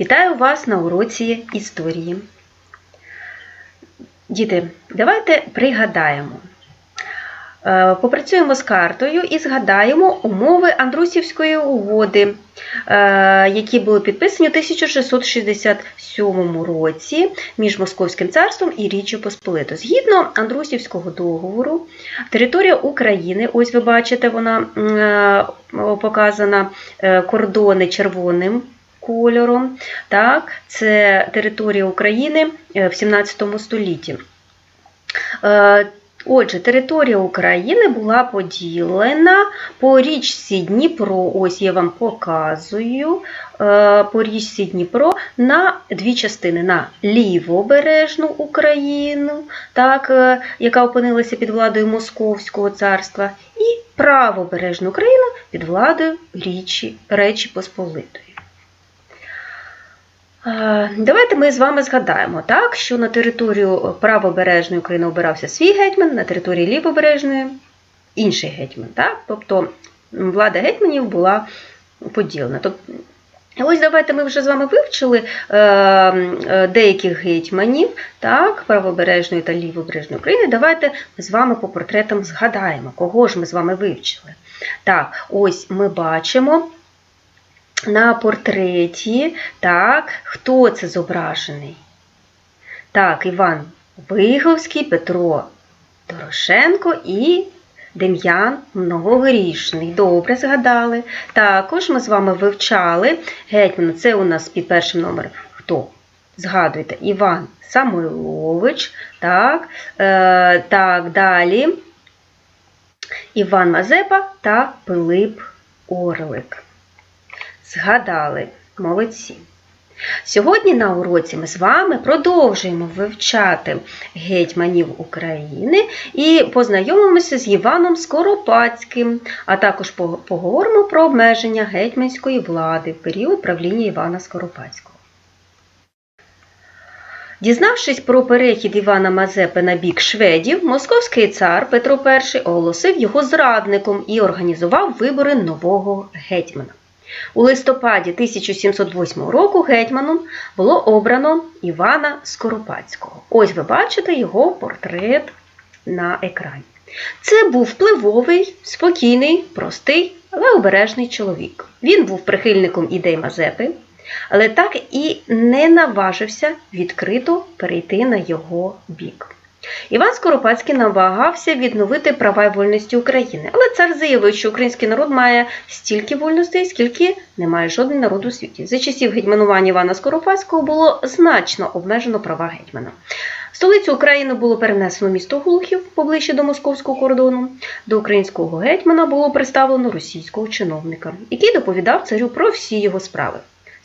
Вітаю вас на уроці історії. Діти, давайте пригадаємо. Е, Попрацюємо з картою і згадаємо умови Андрусівської угоди, е, які були підписані у 1667 році між Московським царством і Річчю Посполито. Згідно Андрусівського договору, територія України, ось ви бачите, вона е, показана кордони червоним кольором. Так, це територія України е, в 17 столітті. Е, Отже, територія України була поділена по річці Дніпро. Ось я вам показую е, по річці Дніпро на дві частини: на лівобережну Україну, так, яка опинилася під владою Московського царства, і правобережну Україну під владою Річі, Речі Посполитої. Давайте ми з вами згадаємо, так, що на територію правобережної України обирався свій гетьман, на території лівобережної інший гетьман. Так? Тобто влада гетьманів була поділена. Тобто, ось давайте ми вже з вами вивчили е, е, деяких гетьманів так, правобережної та лівобережної України. Давайте ми з вами по портретам згадаємо, кого ж ми з вами вивчили. Так, ось ми бачимо на портреті, так, хто це зображений? Так, Іван Виговський, Петро Дорошенко і Дем'ян Многогрішний. Добре згадали. Також ми з вами вивчали гетьмана. Це у нас під першим номером. Хто? Згадуйте, Іван Самойлович. Так, е, так, далі. Іван Мазепа та Пилип Орлик. Згадали, молодці. Сьогодні на уроці ми з вами продовжуємо вивчати гетьманів України і познайомимося з Іваном Скоропадським, а також поговоримо про обмеження гетьманської влади в період правління Івана Скоропадського. Дізнавшись про перехід Івана Мазепи на бік шведів, московський цар Петро І оголосив його зрадником і організував вибори нового гетьмана. У листопаді 1708 року гетьманом було обрано Івана Скоропадського. Ось ви бачите його портрет на екрані. Це був впливовий, спокійний, простий, але обережний чоловік. Він був прихильником ідей Мазепи, але так і не наважився відкрито перейти на його бік. Іван Скоропадський намагався відновити права і вольності України, але цар заявив, що український народ має стільки вольностей, скільки не має жоден народ у світі. За часів гетьманування Івана Скоропадського було значно обмежено права гетьмана. Столицю України було перенесено місто Глухів поближче до московського кордону. До українського гетьмана було представлено російського чиновника, який доповідав царю про всі його справи.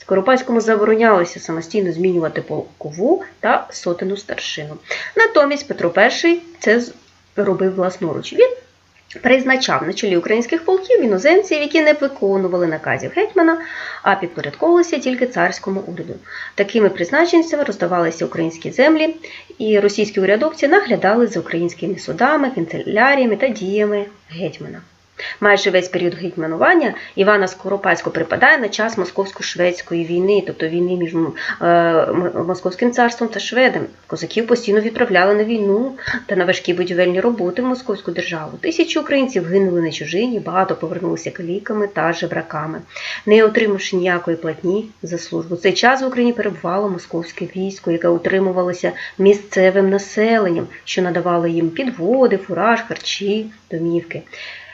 Скоропадському заборонялося самостійно змінювати полкову та сотену старшину. Натомість Петро І це робив власноруч. Він призначав на чолі українських полків іноземців, які не виконували наказів гетьмана, а підпорядковувалися тільки царському уряду. Такими призначенцями роздавалися українські землі, і російські урядовці наглядали за українськими судами, канцеляріями та діями гетьмана. Майже весь період гетьманування Івана Скоропадського припадає на час московсько-шведської війни, тобто війни між Московським царством та Шведами. Козаків постійно відправляли на війну та на важкі будівельні роботи в московську державу. Тисячі українців гинули на чужині, багато повернулися каліками та жебраками, не отримавши ніякої платні за службу. Цей час в Україні перебувало московське військо, яке утримувалося місцевим населенням, що надавало їм підводи, фураж, харчі, домівки.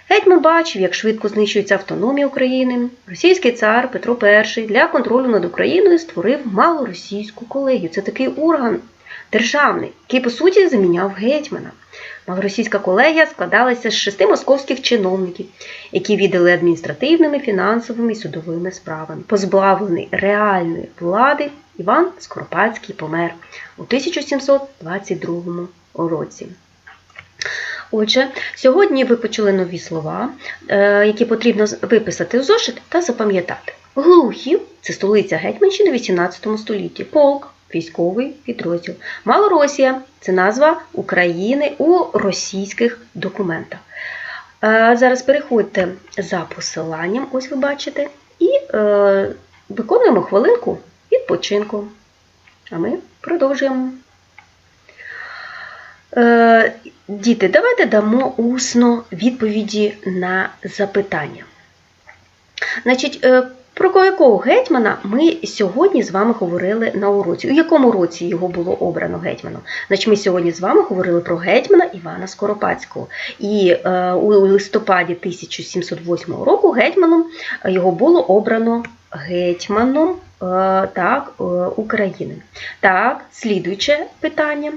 Гетьман бачив, як швидко знищується автономія України. Російський цар Петро І для контролю над Україною створив малоросійську колегію. Це такий орган державний, який, по суті, заміняв гетьмана. Малоросійська колегія складалася з шести московських чиновників, які віддали адміністративними, фінансовими і судовими справами. Позбавлений реальної влади, Іван Скоропадський помер у 1722 році. Отже, сьогодні ви почули нові слова, е, які потрібно виписати в зошит та запам'ятати. Глухів це столиця Гетьманщини в 18 столітті, полк, військовий підрозділ. Малоросія це назва України у російських документах. Е, зараз переходьте за посиланням, ось ви бачите, і е, виконуємо хвилинку відпочинку. А ми продовжуємо. Е, Діти, давайте дамо усно відповіді на запитання. Значить, е, про якого гетьмана ми сьогодні з вами говорили на уроці? У якому році його було обрано гетьманом? Значить, ми сьогодні з вами говорили про гетьмана Івана Скоропадського. І е, у листопаді 1708 року гетьманом е, його було обрано гетьманом е, так, е, України. Так, слідуюче питання.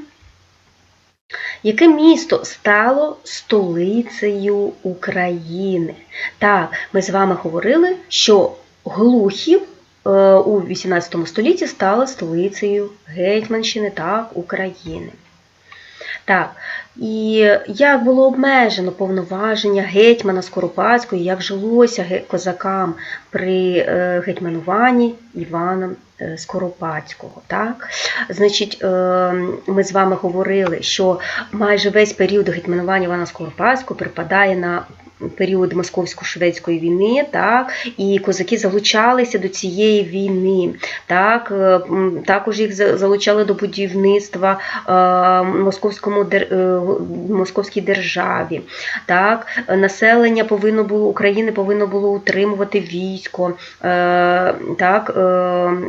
Яке місто стало столицею України? Так, ми з вами говорили, що Глухів е, у 18 столітті стала столицею Гетьманщини так, України. Так, і як було обмежено повноваження гетьмана Скоропадського, як жилося козакам при е, гетьмануванні Івана е, Скоропадського. Так? Значить, е, ми з вами говорили, що майже весь період гетьманування Івана Скоропадського припадає на період московсько-шведської війни, так, і козаки залучалися до цієї війни. Так, е, також їх залучали до будівництва е, московському е, московській державі. Так, населення повинно було України повинно було утримувати військо так,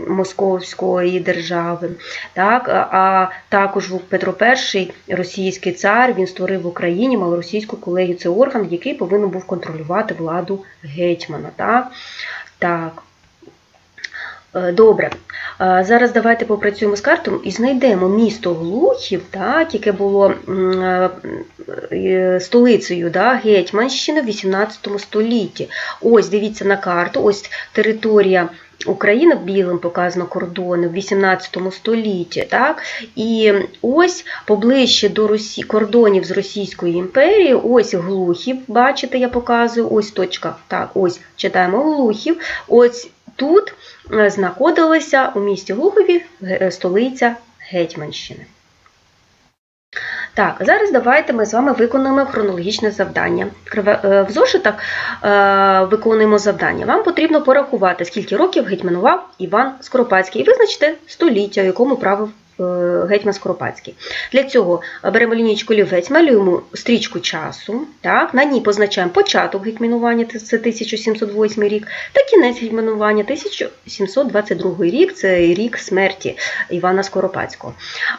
московської держави. Так, а також Петро І, російський цар, він створив в Україні малоросійську колегію. Це орган, який повинен був контролювати владу гетьмана. Так, так. Е, Добре, Е, зараз давайте попрацюємо з картою і знайдемо місто Глухів, так, яке було е, столицею да, Гетьманщини в 18 столітті. Ось дивіться на карту, ось територія України білим показано кордони в 18 столітті. Так? І ось поближче до Росі... кордонів з Російської імперії, ось Глухів, бачите, я показую, ось точка. Так, ось читаємо Глухів. Ось тут е, знаходилася у місті Глухові столиця Гетьманщини. Так, зараз давайте ми з вами виконуємо хронологічне завдання. Е, В зошитах е, виконуємо завдання. Вам потрібно порахувати, скільки років гетьманував Іван Скоропадський, і визначити століття, в якому правив гетьман Скоропадський. Для цього беремо лінійку олівець, малюємо стрічку часу. Так, на ній позначаємо початок гетьманування, це 1708 рік, та кінець гетьманування 1722 рік, це рік смерті Івана Скоропадського.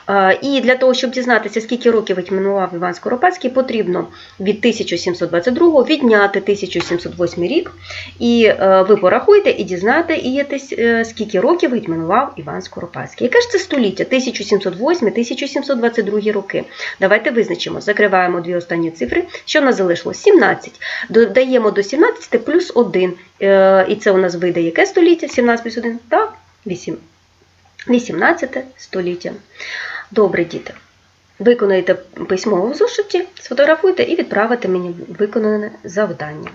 Е, І для того, щоб дізнатися, скільки років гетьманував Іван Скоропадський, потрібно від 1722 відняти 1708 рік, і е, ви порахуєте і дізнаєтесь, е, скільки років гетьманував Іван Скоропадський. Яке ж це століття? 1708-1722 роки. Давайте визначимо. Закриваємо дві останні цифри. Що нас залишилось? 17. Додаємо до 17 плюс 1. Е, І це у нас вийде яке століття? 17 плюс 1? Так, 8. 18 століття. Добре, діти. Виконайте письмово в зошиті, сфотографуйте і відправите мені виконане завдання.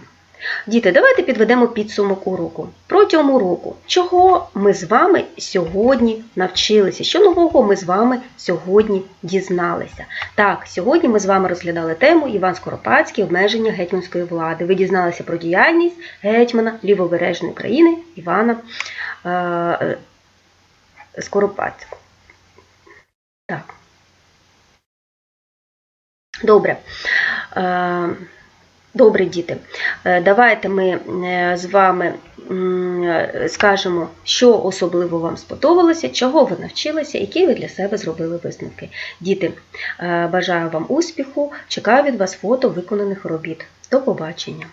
Діти, давайте підведемо підсумок уроку. Протягом уроку, чого ми з вами сьогодні навчилися, що нового ми з вами сьогодні дізналися. Так, сьогодні ми з вами розглядали тему Іван Скоропадський, обмеження гетьманської влади. Ви дізналися про діяльність гетьмана лівобережної України Івана е, е, Скоропадського. Так. Добре. Е, Добре, діти. Е, Давайте ми е, з вами е, скажемо, що особливо вам сподобалося, чого ви навчилися, які ви для себе зробили висновки. Діти, бажаю вам успіху, чекаю від вас фото виконаних робіт. До побачення!